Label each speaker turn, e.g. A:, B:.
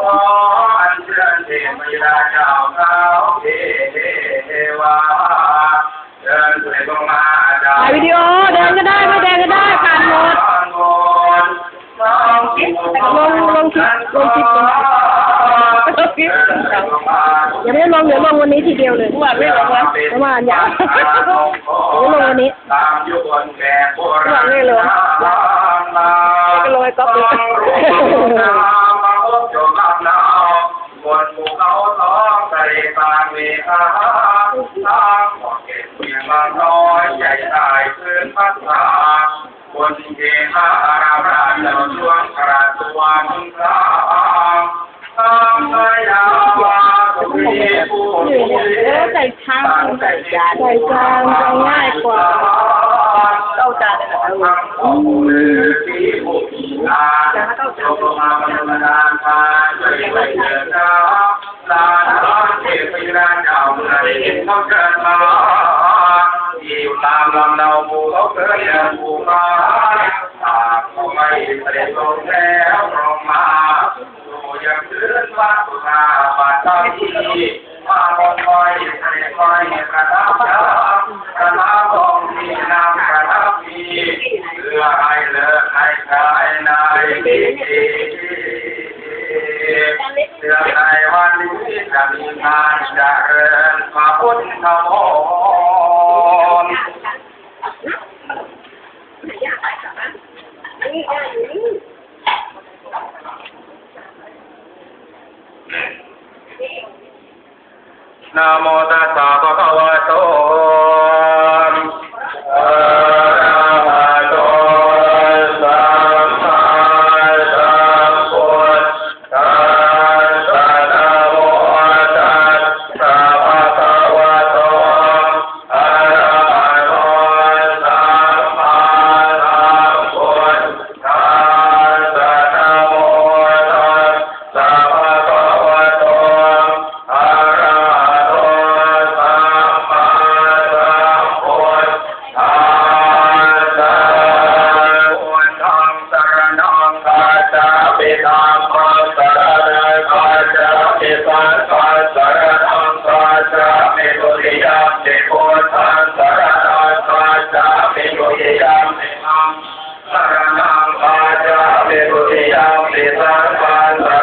A: ขออัญเชิญเทพยาเจ้าเท้าเทวาเดินด้วยลงมาดา
B: ถ่ายวิดีโอเดินก็ได้ไม่เดินก็ได้ผ่านหมดลงลงคลิปลงคลิปลงคลิปยังไม่ได้ลงเดี๋ยวลงวันนี้ทีเดียวเลยเมื่อวานไม่ลงนะเมื่อวานยาวเดี๋ยวลงวันนี้
A: ตามยุบนแก่โบราณ
B: ไม่ลงก็ลงไอ้ก๊อฟเลย
A: บโจมำนาวบนภูเขาสองทะเลกลางเมฆาทางขอเก็บเพียงบางน้อยใหญ่ตายคืนพัดพาบนเกหาอาราบราเจ้าช่วงกระตวงสามทางพยาวาสุรีผู้มี
B: แล้วใส่ชามใจานใจานจะง่ายกว่าเข้าใจานเลยนะ
A: อืมที่ผู้มีงานเขา มาที่อยู่ตามเนาภูเขาเคยเดินภูมาหากเขาไม่เสด็จลงแล้วลงมาดูยังคืนวัดสุราบาตาที่มาคอยเสด็จคอยกระท มีงานเจริญพระพุทธมนต์นะโมตัสสะภะคะวะโต มิธั